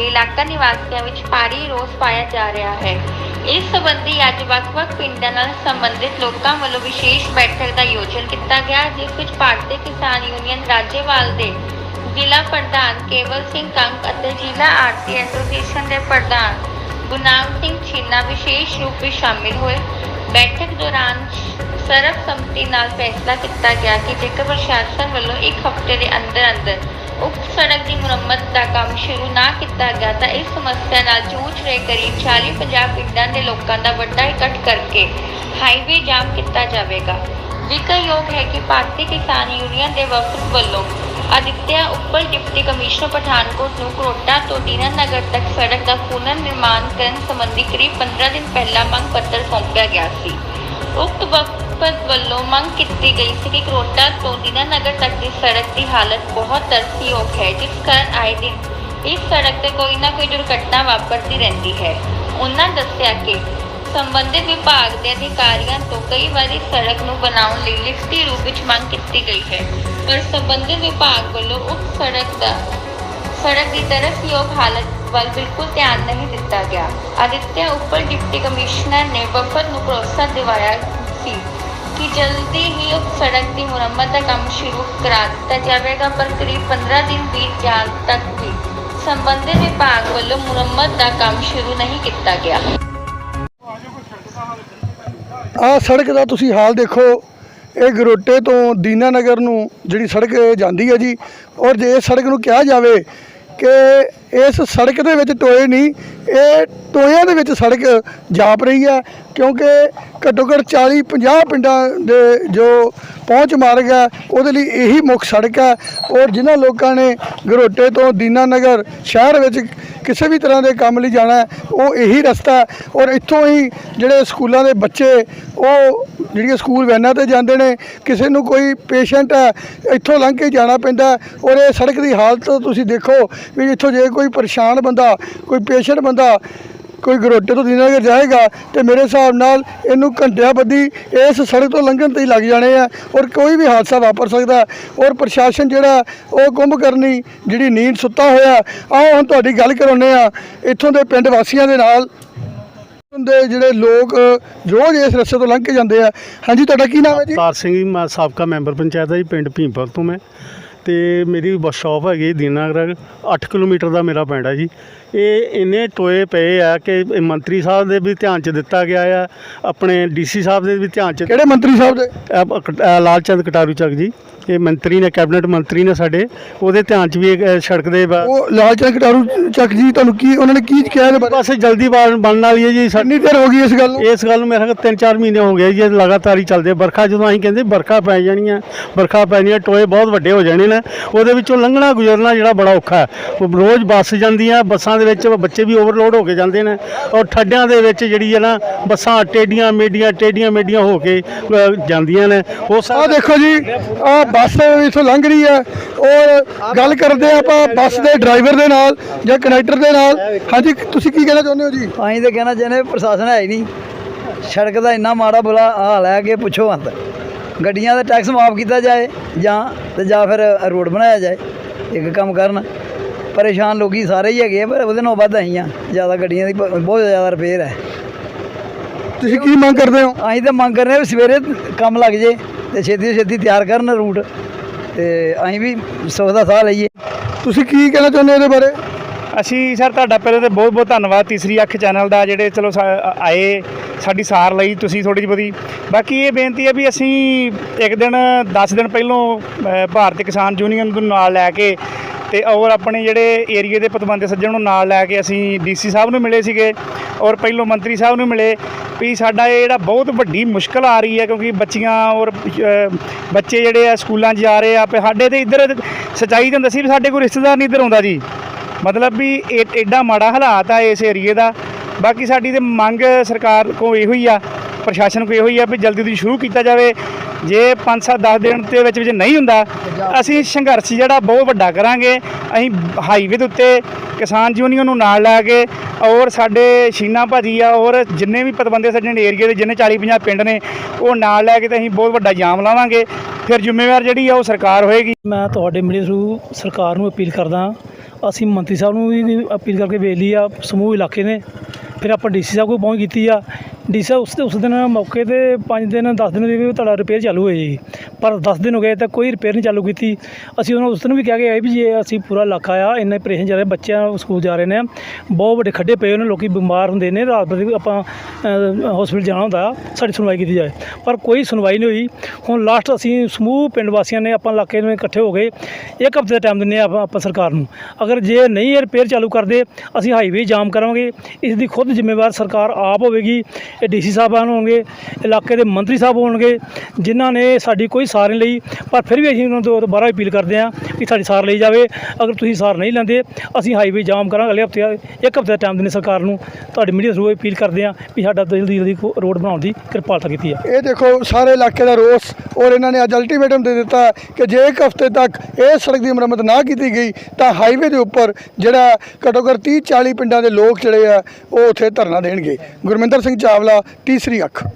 ਇਲਾਕਾ ਨਿਵਾਸੀਆਂ ਵਿੱਚ ਭਾਰੀ ਰੋਸ ਪਾਇਆ ਜਾ ਰਿਹਾ ਹੈ। ਇਸ ਸੰਬੰਧੀ ਅੱਜ ਵੱਖ-ਵੱਖ ਪਿੰਡਾਂ ਨਾਲ ਸੰਬੰਧਿਤ ਲੋਕਾਂ ਵੱਲੋਂ ਵਿਸ਼ੇਸ਼ ਬੈਠਕ ਦਾ ਆਯੋਜਨ ਕੀਤਾ ਗਿਆ, ਜਿਸ ਵਿੱਚ ਭਾਰਤੀ ਕਿਸਾਨ ਯੂਨੀਅਨ ਰਾਜੇਵਾਲ ਦੇ ਜ਼ਿਲ੍ਹਾ ਪ੍ਰਧਾਨ ਕੇਵਲ ਸਿੰਘ ਕੰਗ ਅਤੇ ਜ਼ਿਲ੍ਹਾ ਆਰਤੀ ਐਸੋਸੀਏਸ਼ਨ ਦੇ ਪ੍ਰਧਾਨ ਗੁਨਾਮ ਸਿੰਘ ਛੀਨਾ ਵਿਸ਼ੇਸ਼ ਰੂਪ ਵਿੱਚ ਸ਼ਾਮਿਲ ਹੋਏ। ਬੈਠਕ ਦੌਰਾਨ ਸਰਬਸੰਮਤੀ ਨਾਲ ਫੈਸਲਾ ਕੀਤਾ ਗਿਆ ਕਿ ਜੇਕਰ ਪ੍ਰਸ਼ਾਸਨ ਵੱਲੋਂ ਇੱਕ ਹਫ਼ਤੇ ਦੇ ਅੰਦਰ ਅੰਦਰ ਉਕਤ ਸੜਕ ਦੀ ਮੁਰੰਮਤ ਦਾ ਕੰਮ ਸ਼ੁਰੂ ਨਾ ਕੀਤਾ ਗਿਆ ਤਾਂ ਇਸ ਸਮੱਸਿਆ ਨਾਲ ਜੂਝ ਰਹੇ ਕਰੀਬ 40-50 ਪਿੰਡਾਂ ਦੇ ਲੋਕਾਂ ਦਾ ਵੱਡਾ ਇਕੱਠ ਕਰਕੇ ਹਾਈਵੇ ਜਾਮ ਕੀਤਾ ਜਾਵੇਗਾ। ਜ਼ਿਕਰਯੋਗ ਹੈ ਕਿ ਭਾਰਤੀ ਕਿਸਾਨ ਯੂਨੀਅਨ ਦੇ ਵਫਦ ਵੱਲੋਂ ਅਦਿੱਤਿਆ ਉੱਪਰ ਡਿਪਟੀ ਕਮਿਸ਼ਨਰ ਪਠਾਨਕੋਟ ਨੂੰ ਕਰੋਟਾ ਤੋਂ ਦੀਨਾ ਨਗਰ ਤੱਕ ਸੜਕ ਦਾ ਪੁਨਰ ਨਿਰਮਾਣ ਕਰਨ ਸੰਬੰਧੀ ਕਰੀਬ 15 ਦਿਨ ਪਹਿਲਾਂ ਮੰਗ ਪੱਤਰ ਸੌਂਪਿਆ ਗਿਆ ਸੀ। ਉਕਤ ਵਕਤ ਵਫਦ ਵੱਲੋਂ ਮੰਗ ਕੀਤੀ ਗਈ ਸੀ ਕਿ ਕਰੋਟਾ ਤੋਂ ਦੀਨਾ ਨਗਰ ਤੱਕ ਦੀ ਸੜਕ ਦੀ ਹਾਲਤ ਬਹੁਤ ਤਰਸਯੋਗ ਹੈ, ਜਿਸ ਕਾਰਨ ਆਏ ਦਿਨ ਇਸ ਸੜਕ ਤੇ ਕੋਈ ਨਾ ਕੋਈ ਦੁਰਘਟਨਾ ਵਾਪਰਦੀ ਰਹਿੰਦੀ ਹੈ। ਉਹਨਾਂ ਦੱਸਿਆ ਕਿ ਸੰਬੰਧਿਤ ਵਿਭਾਗ ਦੇ ਅਧਿਕਾਰੀਆਂ ਤੋਂ ਕਈ ਵਾਰੀ ਸੜਕ ਨੂੰ ਬਣਾਉਣ ਲਈ ਲਿਖਤੀ ਰੂਪ ਵਿੱਚ ਮੰਗ ਕੀਤੀ ਗਈ ਹੈ, ਪਰ ਸੰਬੰਧਿਤ ਵਿਭਾਗ ਵੱਲੋਂ ਉਸ ਸੜਕ ਦਾ, ਸੜਕ ਦੀ ਤਰਸਯੋਗ ਹਾਲਤ ਵੱਲ ਬਿਲਕੁਲ ਧਿਆਨ ਨਹੀਂ ਦਿੱਤਾ ਗਿਆ। ਆਦਿਤਿਆ ਉੱਪਰ ਡਿਪਟੀ ਕਮਿਸ਼ਨਰ ਨੇ ਵਫਦ ਨੂੰ ਭਰੋਸਾ ਦਿਵਾਇਆ ਸੀ। ਕਿ ਜਲਦੀ ਹੀ ਸੜਕ ਦੀ ਮੁਰੰਮਤ ਦਾ ਕੰਮ ਸ਼ੁਰੂ ਕਰਾ ਦਿੱਤਾ ਜਾਵੇਗਾ, ਪਰ ਕਰੀਬ 15 ਦਿਨ ਬੀਤ ਜਾਣ ਤੱਕ ਵੀ ਸੰਬੰਧਿਤ ਵਿਭਾਗ ਵੱਲੋਂ ਮੁਰੰਮਤ ਦਾ ਕੰਮ ਸ਼ੁਰੂ ਨਹੀਂ ਕੀਤਾ ਗਿਆ। ਆਹ ਸੜਕ ਦਾ ਤੁਸੀਂ ਹਾਲ ਦੇਖੋ, ਇਹ ਗਰੋਟੇ ਤੋਂ ਦੀਨਾ ਨਗਰ ਨੂੰ ਜਿਹੜੀ ਸੜਕ ਜਾਂਦੀ ਹੈ ਜੀ, ਔਰ ਜੇ ਇਸ ਸੜਕ ਨੂੰ ਕਿਹਾ ਜਾਵੇ ਕਿ ਇਸ ਸੜਕ ਦੇ ਵਿੱਚ ਟੋਏ ਨਹੀਂ, ਇਹ ਟੋਇਆਂ ਦੇ ਵਿੱਚ ਸੜਕ ਜਾਪ ਰਹੀ ਹੈ, ਕਿਉਂਕਿ ਘੱਟੋ ਘੱਟ 40 50 ਪਿੰਡਾਂ ਦੇ ਜੋ ਪਹੁੰਚ ਮਾਰਗ ਹੈ, ਉਹਦੇ ਲਈ ਇਹੀ ਮੁੱਖ ਸੜਕ ਹੈ। ਔਰ ਜਿਨ੍ਹਾਂ ਲੋਕਾਂ ਨੇ ਗਰੋਟੇ ਤੋਂ ਦੀਨਾ ਨਗਰ ਸ਼ਹਿਰ ਵਿੱਚ ਕਿਸੇ ਵੀ ਤਰ੍ਹਾਂ ਦੇ ਕੰਮ ਲਈ ਜਾਣਾ ਉਹ ਇਹੀ ਰਸਤਾ ਔਰ ਇੱਥੋਂ ਹੀ ਜਿਹੜੇ ਸਕੂਲਾਂ ਦੇ ਬੱਚੇ, ਉਹ ਜਿਹੜੀਆਂ ਸਕੂਲ ਵੈਨਾਂ ਤੇ ਜਾਂਦੇ ਨੇ, ਕਿਸੇ ਨੂੰ ਕੋਈ ਪੇਸ਼ੈਂਟ ਹੈ, ਇੱਥੋਂ ਲੰਘ ਕੇ ਜਾਣਾ ਪੈਂਦਾ ਔਰ ਇਹ ਸੜਕ ਦੀ ਹਾਲਤ ਤੁਸੀਂ ਦੇਖੋ ਵੀ ਇੱਥੋਂ ਜੇ ਕੋਈ ਪਰੇਸ਼ਾਨ ਬੰਦਾ, ਕੋਈ ਪੇਸ਼ੈਂਟ ਬੰਦਾ ਕੋਈ ਗਰੋਟੇ ਤੋਂ ਦੀਨਾਨਗਰ ਜਾਏਗਾ ਤੇ ਮੇਰੇ ਹਿਸਾਬ ਨਾਲ ਇਹਨੂੰ ਘੰਟਿਆਂ ਬੱਧੀ ਇਸ ਸੜਕ ਤੋਂ ਲੰਘਣ ਤੇ ਹੀ ਲੱਗ ਜਾਣੇ ਆ ਔਰ ਕੋਈ ਵੀ ਹਾਦਸਾ ਵਾਪਰ ਸਕਦਾ ਔਰ ਪ੍ਰਸ਼ਾਸਨ ਜਿਹੜਾ ਉਹ ਕੁੰਭ ਕਰਨੀ ਜਿਹੜੀ ਨੀਂਦ ਸੁੱਤਾ ਹੋਇਆ, ਆਓ ਹੁਣ ਤੁਹਾਡੀ ਗੱਲ ਕਰਾਉਂਦੇ ਆ ਇੱਥੋਂ ਦੇ ਪਿੰਡ ਵਾਸੀਆਂ ਦੇ ਨਾਲ। ਦੇ ਜਿਹੜੇ ਲੋਕ ਰੋਜ਼ ਇਸ ਰਸਤੇ ਤੋਂ ਲੰਘ ਕੇ ਜਾਂਦੇ ਆ। ਹਾਂਜੀ, ਤੁਹਾਡਾ ਕੀ ਨਾਮ ਹੈ ਜੀ? ਅਵਤਾਰ ਸਿੰਘ ਜੀ, ਮੈਂ ਸਾਬਕਾ ਮੈਂਬਰ ਪੰਚਾਇਤ ਦਾ ਜੀ, ਪਿੰਡ ਭੀਮਪੁਰ ਤੋਂ ਮੈਂ। ਤੇ ਮੇਰੀ ਬੱਸ ਸ਼ਾਪ ਹੈਗੀ ਦੀਨਾਨਗਰ 8 ਕਿਲੋਮੀਟਰ ਦਾ ਮੇਰਾ ਪਿੰਡ ਹੈ ਜੀ। ਇਹ ਇੰਨੇ ਟੋਏ ਪਏ ਆ ਕਿ ਇਹ ਮੰਤਰੀ ਸਾਹਿਬ ਦੇ ਵੀ ਧਿਆਨ ਚ ਦਿੱਤਾ ਗਿਆ ਆ ਆਪਣੇ ਡੀਸੀ ਸਾਹਿਬ ਦੇ ਵੀ ਧਿਆਨ ਚ ਕਿਹੜੇ ਮੰਤਰੀ ਸਾਹਿਬ ਦੇ? ਲਾਲ ਚੰਦ ਕਟਾਰੂ ਚੱਕ ਜੀ। ਇਹ ਮੰਤਰੀ ਨੇ ਕੈਬਨਿਟ ਮੰਤਰੀ ਨੇ ਸਾਡੇ ਉਹਦੇ ਧਿਆਨ ਚ ਵੀ ਇਹ ਸੜਕ ਦੇ ਉਹ ਲਾਲ ਚੰਦ ਕਟਾਰੂ ਚੱਕ ਜੀ ਤੁਹਾਨੂੰ ਕੀ ਉਹਨਾਂ ਨੇ ਕੀ ਕਿਹਾ ਇਹਦੇ ਬਸ ਜਲਦੀ ਬਣ- ਬਣਨ ਵਾਲੀ ਹੈ ਜੀ ਸਾਡੀ ਦੇਰ ਹੋ ਗਈ ਇਸ ਗੱਲ ਨੂੰ? ਇਸ ਗੱਲ ਨੂੰ ਮੇਰੇ ਖਿਆਲ ਤਿੰਨ ਚਾਰ ਮਹੀਨੇ ਹੋ ਗਏ ਜੀ ਲਗਾਤਾਰ ਹੀ ਚੱਲਦੇ ਵਰਖਾ ਜਦੋਂ ਅਸੀਂ ਕਹਿੰਦੇ ਵਰਖਾ ਪੈ ਜਾਣੀਆਂ ਵਰਖਾ ਪੈਣੀਆਂ ਟੋਏ ਬਹੁਤ ਵੱਡੇ ਹੋ ਜਾਣੇ ਨੇ। ਉਹਦੇ ਵਿੱਚੋਂ ਲੰਘਣਾ ਗੁਜ਼ਰਨਾ ਜਿਹੜਾ ਬੜਾ ਔਖਾ ਹੈ। ਉਹ ਰੋਜ਼ ਬੱਸ ਜਾਂਦੀਆਂ ਬੱਸਾਂ ਦੇ ਵਿੱਚ ਬੱਚੇ ਵੀ ਓਵਰਲੋਡ ਹੋ ਕੇ ਜਾਂਦੇ ਨੇ ਔਰ ਠੱਡਿਆਂ ਦੇ ਵਿੱਚ ਜਿਹੜੀ ਹੈ ਨਾ ਬੱਸਾਂ ਟੇਡੀਆਂ ਮੇਡੀਆਂ ਟੇਡੀਆਂ ਮੇਡੀਆਂ ਹੋ ਕੇ ਜਾਂਦੀਆਂ ਨੇ। ਉਹ ਆ ਸਭ ਦੇਖੋ ਜੀ ਆ ਬੱਸ ਇਥੋਂ ਲੰਘ ਰਹੀ ਹੈ। ਔਰ ਗੱਲ ਕਰਦੇ ਹਾਂ ਆਪਾਂ ਬੱਸ ਦੇ ਡਰਾਈਵਰ ਦੇ ਨਾਲ ਜਾਂ ਕਨੈਕਟਰ ਦੇ ਨਾਲ। ਹਾਂਜੀ ਤੁਸੀਂ ਕੀ ਕਹਿਣਾ ਚਾਹੁੰਦੇ ਹੋ ਜੀ? ਅਸੀਂ ਤਾਂ ਕਹਿਣਾ ਚਾਹੁੰਦੇ ਪ੍ਰਸ਼ਾਸਨ ਹੈ ਹੀ ਨਹੀਂ। ਸੜਕ ਦਾ ਇੰਨਾ ਮਾੜਾ ਬੁਰਾ ਹਾਲ ਹੈ ਕਿ ਪੁੱਛੋ ਅੰਤ ਗੱਡੀਆਂ ਦਾ ਟੈਕਸ ਮਾਫ ਕੀਤਾ ਜਾਏ ਜਾਂ ਤੇ ਜਾਂ ਫਿਰ ਰੋਡ ਬਣਾਇਆ ਜਾਏ ਇੱਕ ਕੰਮ ਕਰਨ। ਪਰੇਸ਼ਾਨ ਲੋਕੀ ਸਾਰੇ ਹੀ ਹੈਗੇ ਆ, ਪਰ ਉਹਦੇ ਨਾਲੋਂ ਵੱਧ ਅਸੀਂ ਆ। ਜ਼ਿਆਦਾ ਗੱਡੀਆਂ ਦੀ ਬ- ਬਹੁਤ ਜ਼ਿਆਦਾ ਰਿਪੇਅਰ ਹੈ। ਤੁਸੀਂ ਕੀ ਮੰਗ ਕਰਦੇ ਹੋ? ਅਸੀਂ ਤਾਂ ਮੰਗ ਕਰ ਰਹੇ ਹਾਂ ਵੀ ਸਵੇਰੇ ਕੰਮ ਲੱਗ ਜੇ ਤੇ ਛੇਤੀ ਤੋਂ ਛੇਤੀ ਤਿਆਰ ਕਰਨ ਰੂਟ ਤੇ ਅਸੀਂ ਵੀ ਸੁੱਖ ਦਾ ਸਾਹ ਲਈਏ। ਤੁਸੀਂ ਕੀ ਕਹਿਣਾ ਚਾਹੁੰਦੇ ਹੋ ਇਹਦੇ ਬਾਰੇ? ਅਸੀਂ ਸਰ ਤੁਹਾਡਾ ਪਹਿਲੇ ਤੇ ਬਹੁਤ ਬਹੁਤ ਧੰਨਵਾਦ ਤੀਸਰੀ ਅੱਖ ਚੈਨਲ ਦਾ ਜਿਹੜੇ ਚਲੋ ਸਾ- ਆਏ ਸਾਡੀ ਸਾਰ ਲਈ ਤੁਸੀਂ ਥੋੜੀ ਜਿਹੀ ਬਹੁਤੀ ਬਾਕੀ ਇਹ ਬੇਨਤੀ ਹੈ ਵੀ ਅਸੀਂ ਇੱਕ ਦਿਨ 10 ਦਿਨ ਪਹਿਲੋਂ ਭਾਰਤੀ ਕਿਸਾਨ ਯੂਨੀਅਨ ਨੂੰ ਨਾਲ ਲੈ ਕੇ ਤੇ ਔਰ ਆਪਣੇ ਜਿਹੜੇ ਏਰੀਏ ਦੇ ਪਤਵੰਤੇ ਸੱਜਣ ਨੂੰ ਨਾਲ ਲੈ ਕੇ ਅਸੀਂ ਡੀਸੀ ਸਾਹਿਬ ਨੂੰ ਮਿਲੇ ਸੀਗੇ ਔਰ ਪਹਿਲੋਂ ਮੰਤਰੀ ਸਾਹਿਬ ਨੂੰ ਮਿਲੇ ਵੀ ਸਾਡਾ ਇਹ ਜਿਹੜਾ ਬਹੁਤ ਵੱਡੀ ਮੁਸ਼ਕਲ ਆ ਰਹੀ ਹੈ ਕਿਉਂਕਿ ਬੱਚੀਆਂ ਔਰ ਬੱਚੇ ਜਿਹੜੇ ਆ ਸਕੂਲਾਂ 'ਚ ਜਾ ਰਹੇ ਆ, ਵੀ ਸਾਡੇ ਤੇ ਇੱਧਰ ਸੱਚਾਈ ਤਾਂ ਦੱਸੀ ਵੀ ਸਾਡੇ ਕੋਈ ਰਿਸ਼ਤੇਦਾਰ ਨਹੀਂ ਇੱਧਰ ਆਉਂਦਾ ਜੀ। ਮਤਲਬ ਵੀ ਇਹ ਐਡਾ ਮਾੜਾ ਹਾਲਾਤ ਆ ਇਸ ਏਰੀਏ ਦਾ ਬਾਕੀ ਸਾਡੀ ਤੇ ਮੰਗ ਸਰਕਾਰ ਕੋ ਇਹੋ ਹੀ ਆ, ਪ੍ਰਸ਼ਾਸਨ ਕੋ ਇਹੋ ਹੀ ਆ ਵੀ ਜਲਦੀ ਤੋਂ ਸ਼ੁਰੂ ਕੀਤਾ ਜਾਵੇ। ਜੇ 5-7 10 ਦਿਨ ਦੇ ਵਿੱਚ ਵਿੱਚ ਨਹੀਂ ਹੁੰਦਾ, ਅਸੀਂ ਸੰਘਰਸ਼ ਜਿਹੜਾ ਬਹੁਤ ਵੱਡਾ ਕਰਾਂਗੇ। ਅਸੀਂ ਹਾਈਵੇ ਦੇ ਉੱਤੇ ਕਿਸਾਨ ਯੂਨੀਅਨ ਨੂੰ ਨਾਲ ਲੈ ਕੇ ਔਰ ਸਾਡੇ ਸ਼ੀਨਾ ਭਾਜੀ ਆ, ਔਰ ਜਿੰਨੇ ਵੀ ਪਤਵੰਦੇ ਸਾਡੇ ਏਰੀਏ ਦੇ, ਜਿੰਨੇ 40-50 ਪਿੰਡ ਨੇ, ਉਹ ਨਾਲ ਲੈ ਕੇ ਤੇ ਅਸੀਂ ਬਹੁਤ ਵੱਡਾ ਜਾਮ ਲਾਵਾਂਗੇ। ਫਿਰ ਜ਼ਿੰਮੇਵਾਰ ਜਿਹੜੀ ਆ ਉਹ ਸਰਕਾਰ ਹੋਏਗੀ। ਮੈਂ ਤੁਹਾਡੇ ਮੀਡੀਆ ਥਰੂ ਸਰਕਾਰ ਨੂੰ ਅਪੀਲ ਕਰਦਾ, ਅਸੀਂ ਮੰਤਰੀ ਸਾਹਿਬ ਨੂੰ ਵੀ ਅਪੀਲ ਕਰਕੇ ਵੇਖ ਲਈ ਆ, ਸਮੂਹ ਇਲਾਕੇ ਨੇ। ਫਿਰ ਆਪਾਂ ਡੀਸੀ ਸਾਹਿਬ ਕੋਲ ਪਹੁੰਚ ਕੀਤੀ ਆ। ਡੀ ਸਾਹਿਬ, ਉਸ ਉਸ ਦਿਨ ਮੌਕੇ ਤੇ 5 ਦਿਨ 10 ਦਿਨ ਵੀ ਤੁਹਾਡਾ ਰਿਪੇਅਰ ਚਾਲੂ ਹੋਈ ਜੀ। ਪਰ 10 ਦਿਨ ਹੋ ਗਏ, ਤਾਂ ਕੋਈ ਰਿਪੇਅਰ ਨਹੀਂ ਚਾਲੂ ਕੀਤੀ। ਅਸੀਂ ਉਹਨਾਂ ਨੂੰ ਉਸ ਦਿਨ ਵੀ ਕਹਿ ਕੇ ਆਏ ਵੀ ਜੇ ਅਸੀਂ ਪੂਰਾ ਇਲਾਕਾ ਆ ਇੰਨੇ ਪ੍ਰੇਸ਼ਨ ਜਾ ਰਹੇ, ਬੱਚਿਆਂ ਸਕੂਲ ਜਾ ਰਹੇ ਨੇ, ਬਹੁਤ ਵੱਡੇ ਖੱਡੇ ਪਏ ਨੇ, ਲੋਕੀ ਬਿਮਾਰ ਹੁੰਦੇ ਨੇ, ਰਾਤ ਬਰੇ ਆਪਾਂ ਹਸਪੀਟਲ ਜਾਣਾ ਹੁੰਦਾ, ਸਾਡੀ ਸੁਣਵਾਈ ਕੀਤੀ ਜਾਏ। ਪਰ ਕੋਈ ਸੁਣਵਾਈ ਨਹੀਂ ਹੋਈ। ਹੁਣ ਲਾਸਟ ਅਸੀਂ ਸਮੂਹ ਪਿੰਡ ਵਾਸੀਆਂ ਨੇ ਆਪਾਂ ਇਲਾਕੇ ਨੂੰ ਇਕੱਠੇ ਹੋ ਗਏ ਇੱਕ ਹਫ਼ਤੇ ਦਾ ਟਾਈਮ ਦਿੰਦੇ ਆ ਆਪਾਂ ਆਪਾਂ ਸਰਕਾਰ ਨੂੰ। ਅਗਰ ਜੇ ਨਹੀਂ ਇਹ ਰਿਪੇਅਰ ਚਾਲੂ ਕਰਦੇ, ਅਸੀਂ ਹਾਈਵੇ ਜਾਮ ਕਰਾਂਗੇ। ਇਸ ਦੀ ਖੁਦ ਜ਼ਿੰਮੇਵਾਰ ਸਰਕਾਰ ਆਪ ਹੋਵੇਗੀ। ਇਹ ਡੀਸੀ ਸਾਹਿਬਾਨ ਹੋਣਗੇ, ਇਲਾਕੇ ਦੇ ਮੰਤਰੀ ਸਾਹਿਬ ਹੋਣਗੇ, ਜਿਨ੍ਹਾਂ ਨੇ ਸਾਡੀ ਕੋਈ ਸਾਰ ਨਹੀਂ ਲਈ, ਪਰ ਫਿਰ ਵੀ ਅਸੀਂ ਉਹਨਾਂ ਤੋਂ ਦੁਬਾਰਾ ਅਪੀਲ ਕਰਦੇ ਹਾਂ ਕਿ ਸਾਡੀ ਸਾਰ ਲਈ ਜਾਵੇ। ਅਗਰ ਤੁਸੀਂ ਸਾਰ ਨਹੀਂ ਲੈਂਦੇ, ਅਸੀਂ ਹਾਈਵੇ ਜਾਮ ਕਰਾਂਗੇ ਅਗਲੇ ਹਫ਼ਤੇ, ਇੱਕ ਹਫ਼ਤੇ ਦਾ ਟਾਈਮ ਦਿੰਦੇ ਸਰਕਾਰ ਨੂੰ। ਤੁਹਾਡੀ ਮੀਡੀਆ ਥਰੂ ਅਪੀਲ ਕਰਦੇ ਹਾਂ ਵੀ ਸਾਡਾ ਜਲਦੀ ਜਲਦੀ ਰੋਡ ਬਣਾਉਣ ਦੀ ਕਿਰਪਾਲਤਾ ਕੀਤੀ ਹੈ ਇਹ ਦੇਖੋ, ਸਾਰੇ ਇਲਾਕੇ ਦਾ ਰੋਸ, ਔਰ ਇਹਨਾਂ ਨੇ ਅੱਜ ਅਲਟੀਮੇਟਮ ਦੇ ਦਿੱਤਾ ਕਿ ਜੇ ਇੱਕ ਹਫ਼ਤੇ ਤੱਕ ਇਹ ਸੜਕ ਦੀ ਮੁਰੰਮਤ ਨਾ ਕੀਤੀ ਗਈ, ਤਾਂ ਹਾਈਵੇ ਦੇ ਉੱਪਰ ਜਿਹੜਾ ਘੱਟੋ ਘੱਟ 30 40 ਪਿੰਡਾਂ ਦੇ ਲੋਕ ਜਿਹੜੇ ਆ, ਉਹ ਉੱਥੇ ਧਰਨਾ ਦੇਣਗੇ। ਗੁਰਮਿੰਦਰ ਸਿੰਘ ਚਾਵਲਾ ਤੀਸਰੀ ਅੱਖ।